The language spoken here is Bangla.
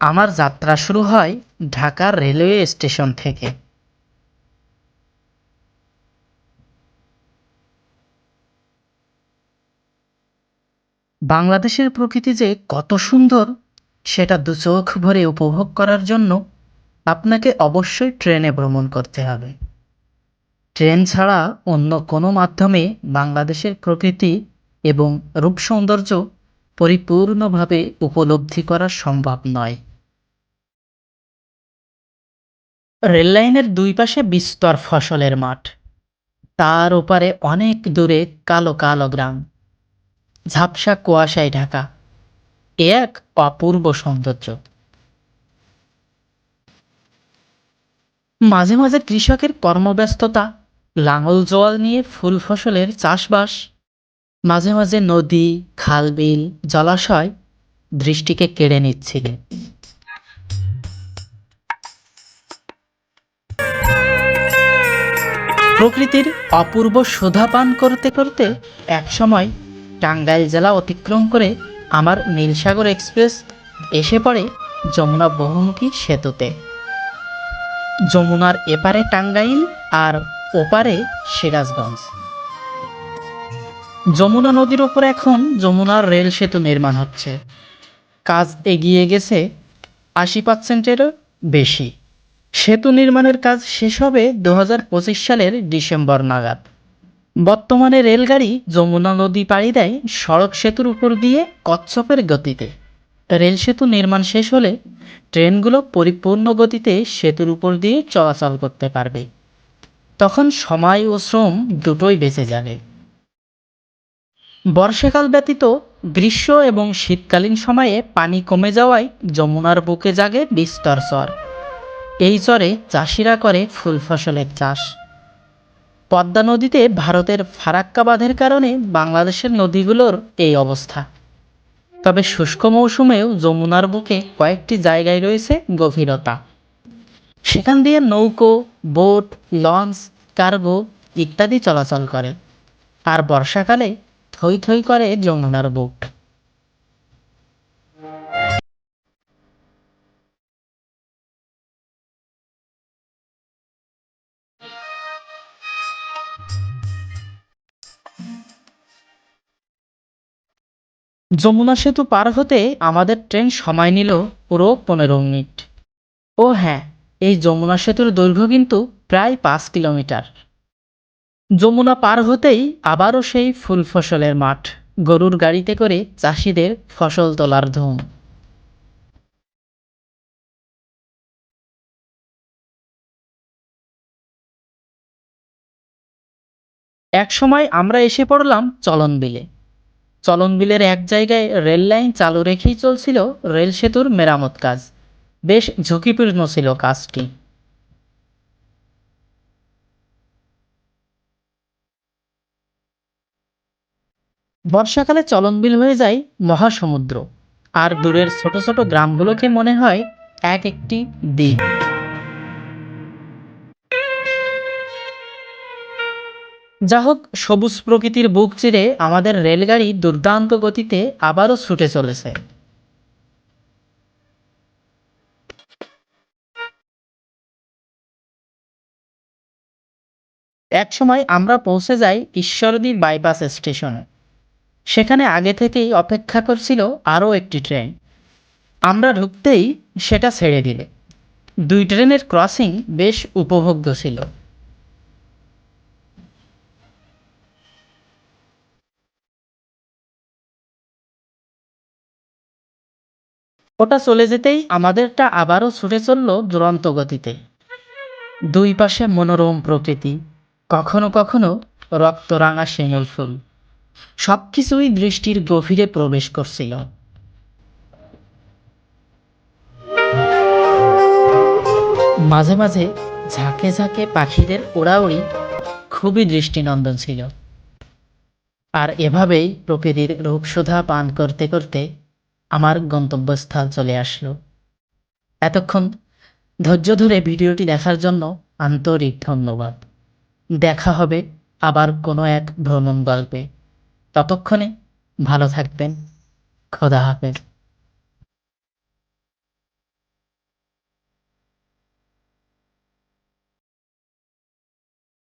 আমার যাত্রা শুরু হয় ঢাকার রেলওয়ে স্টেশন থেকে। বাংলাদেশের প্রকৃতি যে কত সুন্দর, সেটা দু চোখ ভরে উপভোগ করার জন্য আপনাকে অবশ্যই ট্রেনে ভ্রমণ করতে হবে। ট্রেন ছাড়া অন্য কোনো মাধ্যমে বাংলাদেশের প্রকৃতি এবং রূপ সৌন্দর্য পরিপূর্ণভাবে উপলব্ধি করা সম্ভব নয়। রেললাইনের দুই পাশে বিস্তর ফসলের মাঠ। তার ওপারে অনেক দূরে কালো কালো গ্রাম। ঝাপসা কুয়াশায় ঢাকা। এ এক অপূর্ব সৌন্দর্য। মাঝে মাঝে কৃষকের কর্মব্যস্ততা, লাঙল জোয়াল নিয়ে ফুল ফসলের চাষবাস, মাঝে মাঝে নদী, খাল, বিল, জলাশয় দৃষ্টিকে কেড়ে নিচ্ছিল প্রকৃতির অপূর্ব শোধা পান করতে করতে একসময় টাঙ্গাইল জেলা অতিক্রম করে আমার নীলসাগর এক্সপ্রেস এসে পড়ে যমুনা বহুমুখী সেতুতে। যমুনার এপারে টাঙ্গাইল আর ওপারে সিরাজগঞ্জ। যমুনা নদীর ওপর এখন যমুনার রেল সেতু নির্মাণ হচ্ছে। কাজ এগিয়ে গেছে আশি পার্সেন্টেরও বেশি। সেতু নির্মাণের কাজ শেষ হবে দু হাজার পঁচিশ সালের ডিসেম্বর নাগাদ। বর্তমানে রেলগাড়ি যমুনা নদী পাড়ি দেয় সড়ক সেতুর উপর দিয়ে কচ্ছপের গতিতে। রেল সেতু নির্মাণ শেষ হলে ট্রেনগুলো পরিপূর্ণ গতিতে সেতুর উপর দিয়ে চলাচল করতে পারবে। তখন সময় ও শ্রম দুটোই বেঁচে যাবে। বর্ষাকাল ব্যতীত গ্রীষ্ম এবং শীতকালীন সময়ে পানি কমে যাওয়ায় যমুনার বুকে জাগে বিস্তর চর এই চরে চাষিরা করে ফুল ফসলের চাষ। পদ্মা নদীতে ভারতের ফারাক্কা বাঁধের কারণে বাংলাদেশের নদীগুলোর এই অবস্থা। তবে শুষ্ক মৌসুমেও যমুনার বুকে কয়েকটি জায়গায় রয়েছে গভীরতা। সেখান দিয়ে নৌকো, বোট, লঞ্চ, কার্গো ইত্যাদি চলাচল করে। আর বর্ষাকালে থই থই করে যমুনার বুক। যমুনা সেতু পার হতে আমাদের ট্রেন সময় নিল পুরো পনেরো মিনিট। ও হ্যাঁ এই যমুনা সেতুর দৈর্ঘ্য কিন্তু প্রায় পাঁচ কিলোমিটার। যমুনা পার হতেই আবারও সেই ফুল ফসলের মাঠ, গরুর গাড়িতে করে চাষিদের ফসল তোলার ধুম। এক সময় আমরা এসে পড়লাম চলন বিলে। চলন বিলের এক জায়গায় রেল লাইন চালু রেখেই চলছিল রেল সেতুর মেরামত কাজ। বেশ ঝুঁকিপূর্ণ ছিল কাজটি। বর্ষাকালে চলনবিল হয়ে যায় মহাসমুদ্র। আর দূরের ছোট ছোট গ্রামগুলোকে মনে হয় এক একটি দ্বীপ। যা হোক সবুজ প্রকৃতির বুক চিরে আমাদের রেলগাড়ি দুর্দান্ত গতিতে আবারও ছুটে চলেছে। একসময় আমরা পৌঁছে যাই ঈশ্বরদী বাইপাস স্টেশনে। সেখানে আগে থেকেই অপেক্ষা করছিল আরও একটি ট্রেন। আমরা ঢুকতেই সেটা ছেড়ে দিলে। দুই ট্রেনের ক্রসিং বেশ উপভোগ্য ছিল। ওটা চলে যেতেই আমাদেরটা আবারও ছুটে চলল দুরন্ত গতিতে। দুই পাশে মনোরম প্রকৃতি, কখনো কখনো রক্তরাঙা শিমুল ফুল। সব কিছুই দৃষ্টির গভীরে প্রবেশ করছিল। মাঝে মাঝে ঝাঁকে ঝাঁকে পাখিদের ওড়াউড়ি খুবই দৃষ্টিনন্দন ছিল। আর এভাবেই প্রকৃতির রূপসোধা পান করতে করতে আমার গন্তব্যস্থল চলে আসলো। এতক্ষণ ধৈর্য ধরে ভিডিওটি দেখার জন্য আন্তরিক ধন্যবাদ। দেখা হবে আবার কোনো এক ভ্রমণ গল্পে। ততক্ষণে ভালো থাকবেন। খোদা হাফেজ।